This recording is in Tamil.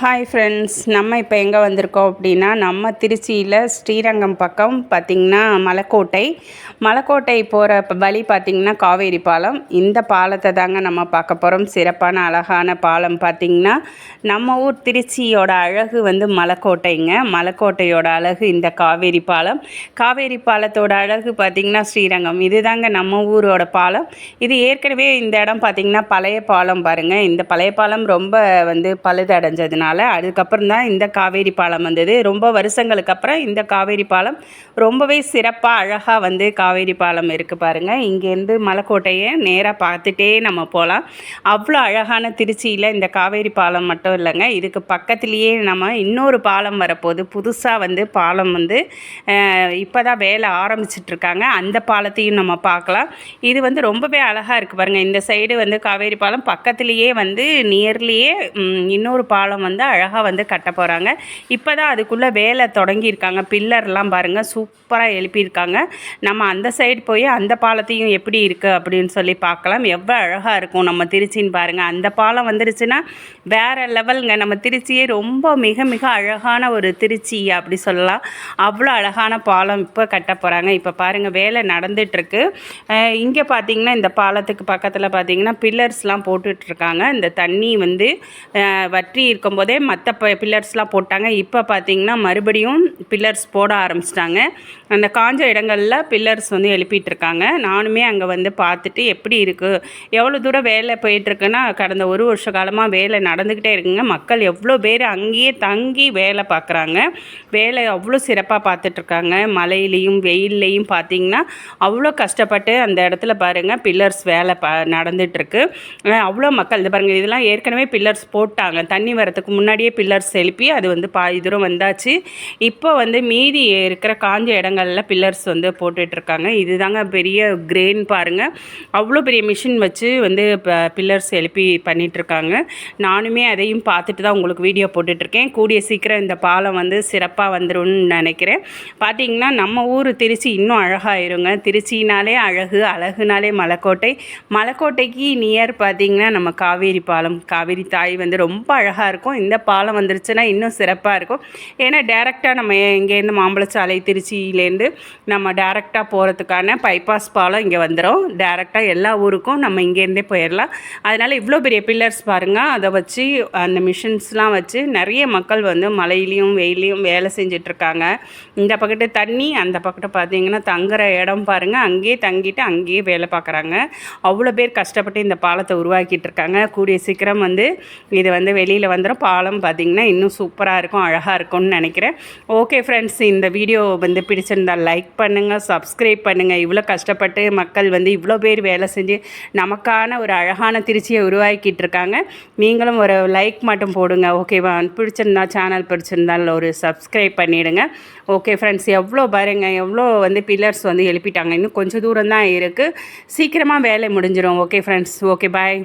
ஹாய் ஃப்ரெண்ட்ஸ் நம்ம இப்போ எங்கே வந்திருக்கோம் அப்படின்னா நம்ம திருச்சியில் ஸ்ரீரங்கம் பக்கம் பார்த்திங்கன்னா மலைக்கோட்டை. மலைக்கோட்டை போகிற வழி பார்த்திங்கன்னா காவேரி பாலம். இந்த பாலத்தை தாங்க நம்ம பார்க்க போகிறோம் சிறப்பான அழகான பாலம் பார்த்திங்கன்னா நம்ம ஊர் திருச்சியோட அழகு வந்து மலைக்கோட்டைங்க. மலைக்கோட்டையோட அழகு இந்த காவேரி பாலம். காவேரி பாலத்தோட அழகு பார்த்திங்கன்னா ஸ்ரீரங்கம். இது தாங்க நம்ம ஊரோட பாலம். இது ஏற்கனவே இந்த இடம் பார்த்திங்கன்னா பழைய பாலம் பாருங்கள் இந்த பழைய பாலம் ரொம்ப வந்து பழுதடைஞ்சதுனால இருந்ததுனால அதுக்கப்புறம் தான் இந்த காவேரி பாலம் வந்தது. ரொம்ப வருஷங்களுக்கு அப்புறம் இந்த காவேரி பாலம் ரொம்பவே சிறப்பாக அழகாக வந்து காவேரி பாலம் இருக்குது பாருங்கள் இங்கேருந்து மலைக்கோட்டையை நேராக பார்த்துட்டே நம்ம போகலாம் அவ்வளோ அழகான திருச்சியில் இந்த காவேரி பாலம் மட்டும் இல்லைங்க. இதுக்கு பக்கத்துலேயே நம்ம இன்னொரு பாலம் வரப்போகுது. புதுசாக வந்து பாலம் வந்து இப்போ தான் வேலை ஆரம்பிச்சிட்ருக்காங்க அந்த பாலத்தையும் நம்ம பார்க்கலாம். இது வந்து ரொம்பவே அழகாக இருக்குது பாருங்கள் இந்த சைடு வந்து காவேரி பாலம் பக்கத்துலேயே வந்து நியர்லியே இன்னொரு பாலம் வந்து வந்து அழகாக வந்து கட்ட போகிறாங்க இப்போ தான் அதுக்குள்ளே வேலை தொடங்கியிருக்காங்க. பில்லர்லாம் பாருங்கள் சூப்பராக எழுப்பியிருக்காங்க. நம்ம அந்த சைடு போய் அந்த பாலத்தையும் எப்படி இருக்குது அப்படின்னு சொல்லி பார்க்கலாம். எவ்வளோ அழகாக இருக்கும் நம்ம திருச்சின்னு பாருங்கள் அந்த பாலம் வந்துருச்சுன்னா வேறு லெவலுங்க. நம்ம திருச்சியே ரொம்ப மிக மிக அழகான ஒரு திருச்சி அப்படி சொல்லலாம். அவ்வளோ அழகான பாலம் இப்போ கட்ட போகிறாங்க இப்போ பாருங்கள் வேலை நடந்துகிட்ருக்கு இங்கே பார்த்தீங்கன்னா இந்த பாலத்துக்கு பக்கத்தில் பார்த்தீங்கன்னா பில்லர்ஸ்லாம் போட்டுட்ருக்காங்க. இந்த தண்ணி வந்து வற்றி இருக்கும்போது போதே மற்ற ப பில்லர்ஸ்லாம் போட்டாங்க. இப்போ பார்த்திங்கன்னா மறுபடியும் பில்லர்ஸ் போட ஆரம்பிச்சிட்டாங்க. அந்த காஞ்ச இடங்களில் பில்லர்ஸ் வந்து எழுப்பிட்டுருக்காங்க. நானுமே அங்கே வந்து பார்த்துட்டு எப்படி இருக்குது எவ்வளோ தூரம் வேலை போயிட்டுருக்குன்னா கடந்த ஒரு வருஷ காலமாக வேலை நடந்துக்கிட்டே இருக்குங்க. மக்கள் எவ்வளோ பேர் அங்கேயே தங்கி வேலை பார்க்குறாங்க வேலை அவ்வளோ சிறப்பாக பார்த்துட்ருக்காங்க மழையிலையும் வெயில்லையும் பார்த்திங்கன்னா அவ்வளோ கஷ்டப்பட்டு அந்த இடத்துல பாருங்கள் பில்லர்ஸ் வேலை ப நடந்துகிட்ருக்கு அவ்வளோ மக்கள் இது பாருங்கள் இதெல்லாம் ஏற்கனவே பில்லர்ஸ் போட்டாங்க. தண்ணி வரத்துக்கு முன்னாடியே பில்லர்ஸ் எழுப்பி அது வந்து பாதி தூரம் வந்தாச்சு. இப்போ வந்து மீதி இருக்கிற காஞ்ச இடங்களில் பில்லர்ஸ் வந்து போட்டுட்ருக்காங்க. இது தாங்க பெரிய கிரெயின் பாருங்கள் அவ்வளோ பெரிய மிஷின் வச்சு வந்து இப்போ பில்லர்ஸ் எழுப்பி பண்ணிகிட்ருக்காங்க நானுமே அதையும் பார்த்துட்டு தான் உங்களுக்கு வீடியோ போட்டுட்ருக்கேன். கூடிய சீக்கிரம் இந்த பாலம் வந்து சிறப்பாக வந்துடும் நினைக்கிறேன். பார்த்தீங்கன்னா நம்ம ஊர் திருச்சி இன்னும் அழகாயிருங்க. திருச்சினாலே அழகு அழகுனாலே மலைக்கோட்டை. மலைக்கோட்டைக்கு நியர் பார்த்திங்கன்னா நம்ம காவேரி பாலம் காவேரி தாய் வந்து ரொம்ப அழகாக இருக்கும். இந்த பாலம் வந்துருச்சுன்னா இன்னும் சிறப்பாக இருக்கும். ஏன்னா டேரெக்டாக நம்ம இங்கேருந்து மாம்பழச்சாலை திருச்சியிலேருந்து நம்ம டேரெக்டாக போகிறதுக்கான பைபாஸ் பாலம் இங்கே வந்துடும் டேரெக்டாக எல்லா ஊருக்கும் நம்ம இங்கேருந்தே போயிடலாம் அதனால் இவ்வளோ பெரிய பில்லர்ஸ் பாருங்கள் அதை வச்சு அந்த மிஷின்ஸ்லாம் வச்சு நிறைய மக்கள் வந்து மழையிலையும் வெயிலையும் வேலை செஞ்சிட்ருக்காங்க. இந்த பக்கத்து தண்ணி அந்த பக்கத்தை பார்த்தீங்கன்னா தங்குற இடம் பாருங்கள் அங்கேயே தங்கிட்டு அங்கேயே வேலை பார்க்குறாங்க அவ்வளோ பேர் கஷ்டப்பட்டு இந்த பாலத்தை உருவாக்கிட்டு இருக்காங்க கூடிய சீக்கிரம் வந்து இது வந்து வெளியில் வந்துடும் பாலம் பார்த்திங்கன்னா இன்னும் சூப்பராக இருக்கும் அழகாக இருக்கும்னு நினைக்கிறேன். ஓகே ஃப்ரெண்ட்ஸ் இந்த வீடியோ வந்து பிடிச்சிருந்தால் லைக் பண்ணுங்கள் சப்ஸ்கிரைப் பண்ணுங்கள் இவ்வளோ கஷ்டப்பட்டு மக்கள் வந்து இவ்வளோ பேர் வேலை செஞ்சு நமக்கான ஒரு அழகான திருச்சியை உருவாக்கிட்டு இருக்காங்க. நீங்களும் ஒரு லைக் மட்டும் போடுங்க ஓகேவா பிடிச்சிருந்தா சேனல் பிடிச்சிருந்தால் ஒரு சப்ஸ்கிரைப் பண்ணிவிடுங்க ஓகே ஃப்ரெண்ட்ஸ் எவ்வளோ பாருங்கள் எவ்வளோ வந்து பில்லர்ஸ் வந்து எழுப்பிட்டாங்க. இன்னும் கொஞ்சம் தூரம் தான் இருக்குது சீக்கிரமாக வேலை முடிஞ்சிடும் ஓகே ஃப்ரெண்ட்ஸ் ஓகே பாய்